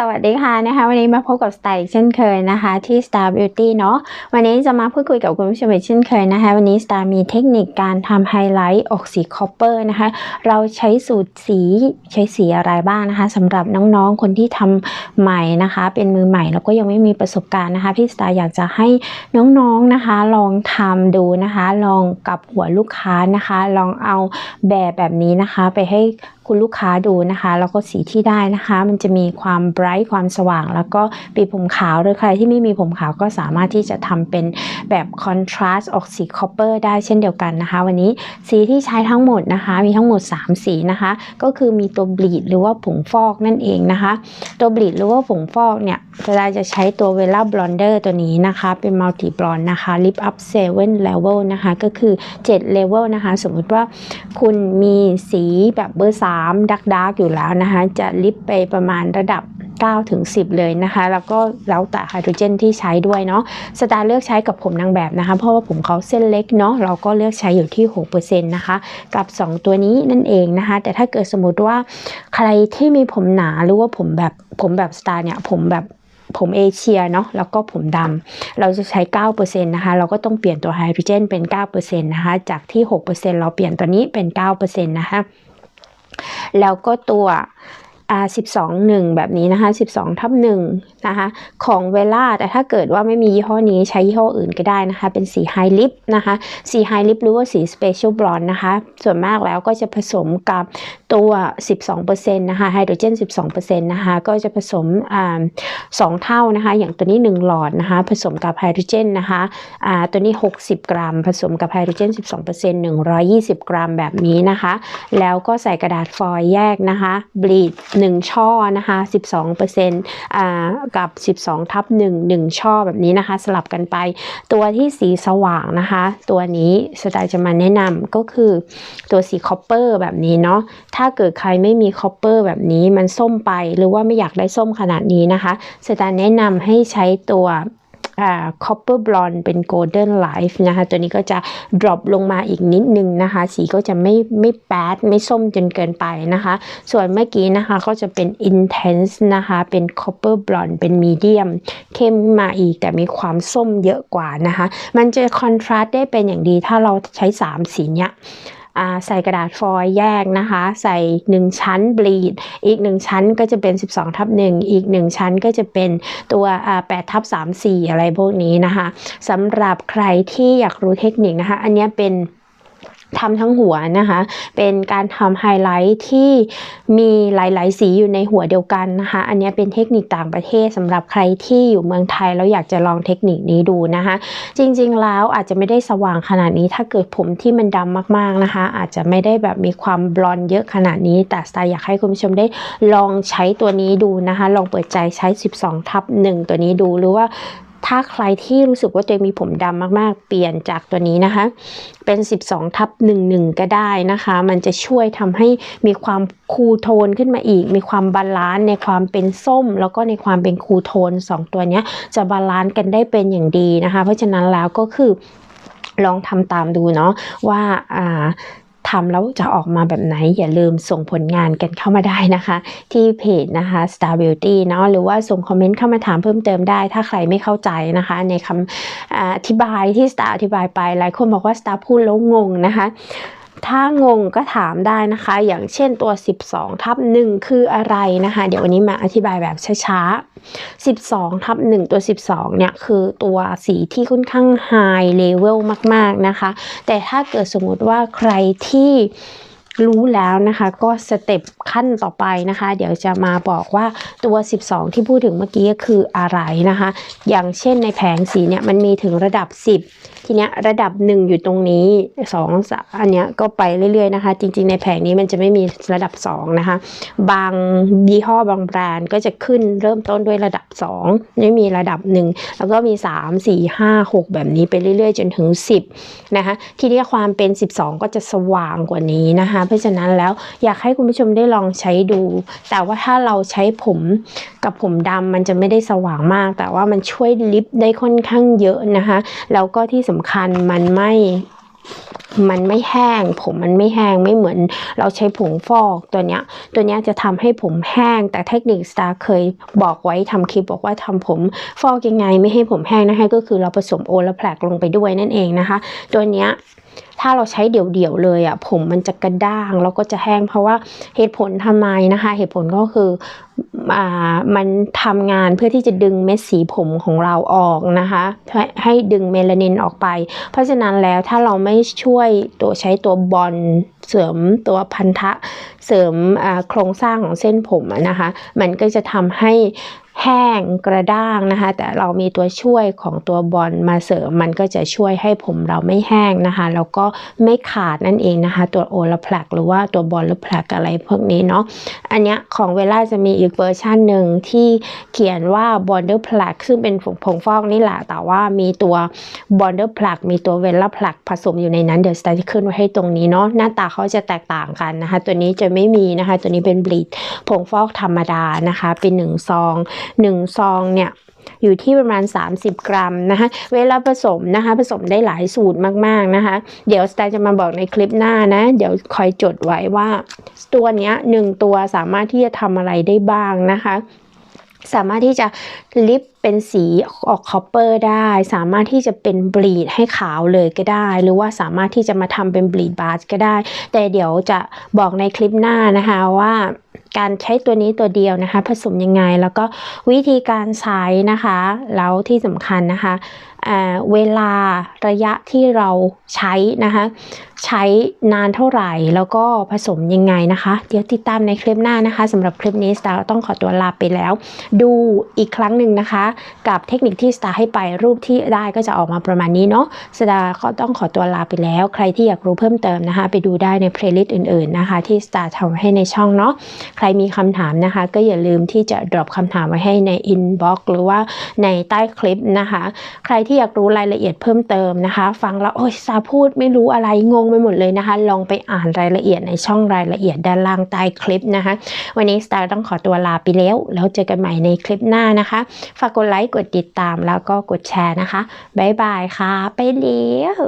สวัสดีค่ะนะคะ วันนี้มาพบกับสไตล์เช่นเคยนะคะ ที่ Star Beauty เนาะวันนี้จะมาพูดคุยกับคุณผู้ชมเช่นเคยนะคะ วันนี้ Star มีเทคนิคการทำไฮไลท์ออกสีคอปเปอร์นะคะ เราใช้สูตรสีใช้สีอะไรบ้างนะคะสำหรับน้องๆคนที่ทำใหม่นะคะ เป็นมือใหม่แล้วก็ยังไม่มีประสบการณ์นะคะ พี่สตาร์อยากจะให้น้องๆนะคะ ลองทำดูนะคะ ลองกับหัวลูกค้านะคะ ลองเอาแบบแบบนี้นะคะ ไปให้ คุณลูกค้าดูนะคะ แล้วก็สีที่ได้นะคะ มันจะมีความไบรท์ความสว่าง แล้วก็ปีผมขาวหรือใครที่ไม่มีผมขาวก็สามารถที่จะทำเป็นแบบคอนทราสต์ออกสีคอปเปอร์ได้เช่นเดียวกันนะคะ วันนี้สีที่ใช้ทั้งหมดนะคะ มีทั้งหมด 3 สีนะคะ ก็คือมีตัวบลีดหรือว่าผงฟอกนั่นเองนะคะ ตัวบลีดหรือว่าผงฟอกเนี่ยเราจะใช้ตัวเวล่าบลอนเดอร์ตัวนี้นะคะ เป็นมัลติบลอนนะคะลิปอัพเซเว่นเลเวลนะคะ ก็คือ7เลเวลนะคะ สมมุติว่าคุณมีสีแบบเบอร์สา3ดักดักอยู่แล้วนะคะจะลิปไปประมาณระดับ9ถึง10 เลยนะคะ แล้วก็แล้วแต่ไฮโดรเจนที่ใช้ด้วยเนาะสตาร์เลือกใช้กับผมนางแบบนะคะ เพราะว่าผมเขาเส้นเล็กเนาะเราก็เลือกใช้อยู่ที่6%นะคะ กับ 2 ตัวนี้นั่นเองนะคะ แต่ถ้าเกิดสมมติว่าใครที่มีผมหนาหรือว่าผมแบบผมแบบสตาร์เนี่ยผมแบบผมเอเชียเนาะแล้วก็ผมดำเราจะใช้ 9%นะคะเราก็ต้องเปลี่ยนตัวไฮโดรเจนเป็น 9%นะคะจากที่ 6%เราเปลี่ยนตัวนี้เป็น 9%นะคะ แล้วก็ตัว อ่า12 1 แบบนี้นะคะ 12 ทับ1นะคะ ของเวล่าแต่ถ้าเกิดว่าไม่มียี่ห้อนี้ใช้ยี่ห้ออื่นก็ได้นะคะ เป็นสีไฮลิปนะคะ สีไฮลิปหรือว่าสีสเปเชียลบลอนนะคะ ส่วนมากแล้วก็จะผสมกับตัว 12%นะคะไฮโดรเจน 12%นะคะ ก็จะผสมอ่าสองเท่านะคะ อย่างตัวนี้ 1 หลอดนะคะ ผสมกับไฮโดรเจนนะคะอ่าตัวนี้ 60 กรัม ผสมกับไฮโดรเจน 12% 120 กรัมแบบนี้นะคะ แล้วก็ใส่กระดาษฟอยล์แยกนะคะบลีด1 ช่อนะคะ12%อ่ากับ 12 ทับ 1 1 ช่อแบบนี้นะคะ สลับกันไป ตัวที่สีสว่างนะคะ ตัวนี้สไตล์จะมาแนะนำก็คือตัวสีคอปเปอร์แบบนี้เนาะถ้าเกิดใครไม่มีคอปเปอร์แบบนี้มันส้มไป หรือว่าไม่อยากได้ส้มขนาดนี้นะคะสไตล์แนะนำให้ใช้ตัว อ่า copper blonde เป็น golden life นะคะ ตัวนี้ก็จะ drop ลงมาอีกนิดนึงนะคะ สีก็จะไม่ไม่แปดไม่ส้มจนเกินไปนะคะ ส่วนเมื่อกี้นะคะก็จะเป็น intense นะคะ เป็น copper blonde เป็น medium เข้มขึ้นมาอีกแต่มีความส้มเยอะกว่านะคะ มันจะ contrast ได้เป็นอย่างดีถ้าเราใช้ 3 สีเนี้ย ใส่กระดาษฟอยล์แยกนะคะ ใส่ 1 ชั้นบลีด อีก 1 ชั้นก็จะเป็น 12ทับ1อีก 1 ชั้นก็จะเป็นตัว8ทับ3 4 อะไรพวกนี้นะคะสำหรับใครที่อยากรู้เทคนิคนะคะ อันนี้เป็น ทำทั้งหัวนะคะ เป็นการทำไฮไลท์ที่มีหลาย ๆ สีอยู่ในหัวเดียวกันนะคะ อันนี้เป็นเทคนิคต่างประเทศสำหรับใครที่อยู่เมืองไทยแล้วอยากจะลองเทคนิคนี้ดูนะคะ จริง ๆ แล้วอาจจะไม่ได้สว่างขนาดนี้ ถ้าเกิดผมที่มันดำมาก ๆ นะคะ อาจจะไม่ได้แบบมีความบลอนด์เยอะขนาดนี้ แต่สไตล์อยากให้คุณผู้ชมได้ลองใช้ตัวนี้ดูนะคะ ลองเปิดใจใช้ 12 ทับ1ตัวนี้ดูหรือว่า ถ้าใครที่รู้สึกว่าตัวเองมีผมดำมากๆ เปลี่ยนจากตัวนี้นะคะ เป็น 12 ทับ 11 ก็ได้นะคะ มันจะช่วยทำให้มีความคูโทนขึ้นมาอีก มีความบาลานซ์ในความเป็นส้ม แล้วก็ในความเป็นคูโทน 2 ตัวนี้จะบาลานซ์กันได้เป็นอย่างดีนะคะ เพราะฉะนั้นแล้วก็คือลองทำตามดูเนาะว่าอ่า ทำแล้วจะออกมาแบบไหน อย่าลืมส่งผลงานกันเข้ามาได้นะคะ ที่เพจนะคะ Star Beauty เนาะหรือว่าส่งคอมเมนต์เข้ามาถามเพิ่มเติมได้ ถ้าใครไม่เข้าใจนะคะ ในคำอธิบายที่ Star อธิบายไป หลายคนบอกว่า Star พูดแล้วงงนะคะ ถ้างงก็ถามได้นะคะ อย่างเช่นตัว 12 ทับ 1 คืออะไรนะคะ เดี๋ยววันนี้มาอธิบายแบบช้าๆ 12 ทับ 1 ตัว 12 เนี่ย คือตัวสีที่ค่อนข้าง high level มากๆนะคะ แต่ถ้าเกิดสมมติว่าใครที่รู้แล้วนะคะ ก็สเต็ปขั้นต่อไปนะคะ เดี๋ยวจะมาบอกว่าตัว 12 ที่พูดถึงเมื่อกี้ก็คืออะไรนะคะ อย่างเช่นในแผงสีเนี่ยมันมีถึงระดับ 10 ทีเนี้ยระดับ 1 อยู่ตรงนี้2 3อันเนี้ยก็ไปเรื่อยๆนะคะ จริงๆในแผงนี้มันจะไม่มีระดับ 2 นะคะ บางยี่ห้อบางแบรนด์ก็จะขึ้นเริ่มต้นด้วยระดับ 2 ไม่มีระดับ 1 แล้วก็มี 3 4 5 6 แบบนี้ไปเรื่อยๆ จนถึง 10 นะคะ ทีนี้ความเป็น 12 ก็จะสว่างกว่านี้นะคะ เพราะฉะนั้นแล้วอยากให้คุณผู้ชมได้ลองใช้ดู แต่ว่าถ้าเราใช้ผมกับผมดำมันจะไม่ได้สว่างมาก แต่ว่ามันช่วยลิฟต์ได้ค่อนข้างเยอะนะคะ แล้วก็ที่สำคัญมันไม่มันไม่แห้ง ผมมันไม่แห้งไม่เหมือนเราใช้ผงฟอกตัวเนี้ย ตัวเนี้ยจะทำให้ผมแห้ง แต่เทคนิคสตาร์เคยบอกไว้ทำคลิปบอกว่าทำผมฟอกยังไงไม่ให้ผมแห้งนะคะก็คือเราผสมโอลแพลกลงไปด้วยนั่นเองนะคะ ตัวเนี้ย ถ้าเราใช้เดี่ยวๆเลยอะผมมันจะกระด้างแล้วก็จะแห้งเพราะว่าเหตุผลทำไมนะคะ เหตุผลก็คืออ่ามันทำงานเพื่อที่จะดึงเม็ดสีผมของเราออกนะคะให้ให้ดึงเมลานินออกไป เพราะฉะนั้นแล้วถ้าเราไม่ช่วยตัวใช้ตัวบอลเสริมตัวพันธะเสริมอ่าโครงสร้างของเส้นผมอะนะคะ มันก็จะทำให้ แห้งกระด้างนะคะ แต่เรามีตัวช่วยของตัวบอลมาเสริมมันก็จะช่วยให้ผมเราไม่แห้งนะคะ แล้วก็ไม่ขาดนั่นเองนะคะ ตัวโอลาแพลกหรือว่าตัวบอลหรือแพลกอะไรพวกนี้เนาะอันเนี้ยของเวลาจะมีอีกเวอร์ชันหนึ่งที่เขียนว่า Bonder p l u g ซึ่งเป็นผงผงฟอกนี่แหละ แต่ว่ามีตัว Bonder p l u g มีตัวเวลา p l u g ผสมอยู่ในนั้นเดี๋ยวสตาร์จะขึ้นไว้ให้ตรงนี้เนาะหน้าตาเขาจะแตกต่างกันนะคะ ตัวนี้จะไม่มีนะคะ ตัวนี้เป็นบลีดผงฟอกธรรมดานะคะ เป็นหนึ่งซองหนึ่งซองเนี่ยอยู่ที่ประมาณ 30 กรัมนะคะเวลาผสมนะคะผสมได้หลายสูตรมากๆนะคะ เดี๋ยวสไตล์จะมาบอกในคลิปหน้านะ เดี๋ยวคอยจดไว้ว่า ตัวเนี้ยหนึ่งตัวสามารถที่จะทำอะไรได้บ้างนะคะสามารถที่จะลิปเป็นสีออกคอปเปอร์ได้ สามารถที่จะเป็นบลีดให้ขาวเลยก็ได้ หรือว่าสามารถที่จะมาทำเป็นบลีดบาสก็ได้ แต่เดี๋ยวจะบอกในคลิปหน้านะคะว่า การใช้ตัวนี้ตัวเดียวนะคะ ผสมยังไงแล้วก็วิธีการใช้นะคะ แล้วที่สำคัญนะคะเวลาระยะที่เราใช้นะคะใช้นานเท่าไหร่แล้วก็ผสมยังไงนะคะ เดี๋ยวติดตามในคลิปหน้านะคะสำหรับคลิปนี้สตาร์ต้องขอตัวลาไปแล้ว ดูอีกครั้งหนึ่งนะคะ กับเทคนิคที่สตาร์ให้ไปรูปที่ได้ก็จะออกมาประมาณนี้เนาะสตาร์ก็ต้องขอตัวลาไปแล้ว ใครที่อยากรู้เพิ่มเติมนะคะ ไปดูได้ในเพลย์ลิสต์อื่นๆนะคะ ที่สตาร์ทำให้ในช่องเนาะใครมีคำถามนะคะ ก็อย่าลืมที่จะ drop คำถามไว้ให้ใน inbox หรือว่าในใต้คลิปนะคะ ใครที่อยากรู้รายละเอียดเพิ่มเติมนะคะ ฟังแล้วโอ้ยสตาพูดไม่รู้อะไรงงไปหมดเลยนะคะ ลองไปอ่านรายละเอียดในช่องรายละเอียดด้านล่างใต้คลิปนะคะ วันนี้สตาร์ต้องขอตัวลาไปแล้ว แล้วเจอกันใหม่ในคลิปหน้านะคะ ฝากกดไลค์กดติดตามแล้วก็กดแชร์นะคะบ๊ายบายค่ะ ไปแล้ว